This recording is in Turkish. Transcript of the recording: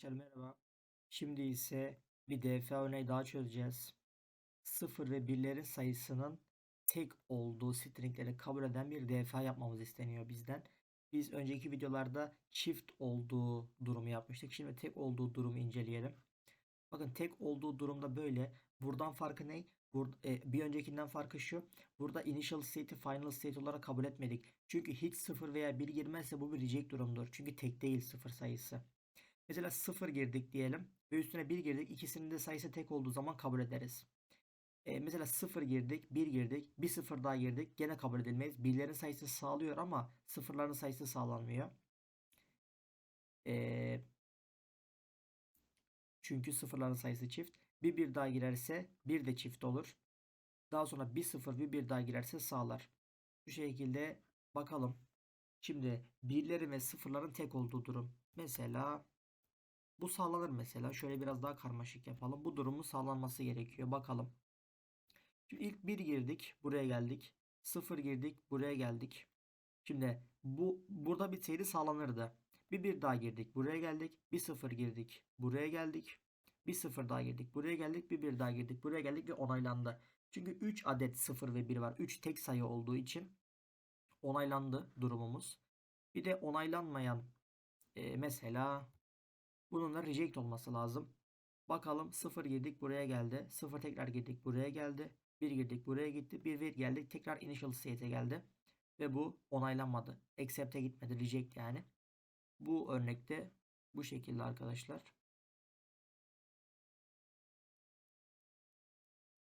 Arkadaşlar merhaba. Şimdi ise bir DF örneği daha çözeceğiz. 0 ve 1'lerin sayısının tek olduğu stringleri kabul eden bir DF yapmamız isteniyor bizden. Biz önceki videolarda çift olduğu durumu yapmıştık. Şimdi tek olduğu durumu inceleyelim. Bakın tek olduğu durumda böyle. Buradan farkı ne? Burada, e, bir öncekinden farkı şu. Burada initial state'i final state olarak kabul etmedik. Çünkü hiç 0 veya 1 girmezse bu bir reject durumdur. Çünkü tek değil 0 sayısı. Mesela 0 girdik diyelim ve üstüne 1 girdik. İkisinin de sayısı tek olduğu zaman kabul ederiz. E, mesela 0 girdik, 1 girdik, bir 0 daha girdik. Gene kabul edilmeyiz. Birlerin sayısı sağlıyor ama sıfırların sayısı sağlanmıyor. E, çünkü sıfırların sayısı çift. Bir bir daha girerse bir de çift olur. Daha sonra bir sıfır bir bir daha girerse sağlar. Bu şekilde bakalım. Şimdi birlerin ve sıfırların tek olduğu durum. Mesela bu sağlanır mesela. Şöyle biraz daha karmaşık yapalım. Bu durumun sağlanması gerekiyor. Bakalım. Şimdi ilk 1 girdik. Buraya geldik. 0 girdik. Buraya geldik. Şimdi bu burada bitseydi sağlanırdı. Bir bir daha girdik. Buraya geldik. Bir 0 girdik. Buraya geldik. Bir 0 daha girdik. Buraya geldik. Bir bir daha girdik. Buraya geldik ve onaylandı. Çünkü 3 adet 0 ve 1 var. 3 tek sayı olduğu için onaylandı durumumuz. Bir de onaylanmayan e, mesela bunun da reject olması lazım. Bakalım 0 girdik buraya geldi. 0 tekrar girdik buraya geldi. 1 girdik buraya gitti. 1 1 geldik. Tekrar initial state'e geldi. Ve bu onaylanmadı. Accept'e gitmedi. Reject yani. Bu örnekte bu şekilde arkadaşlar.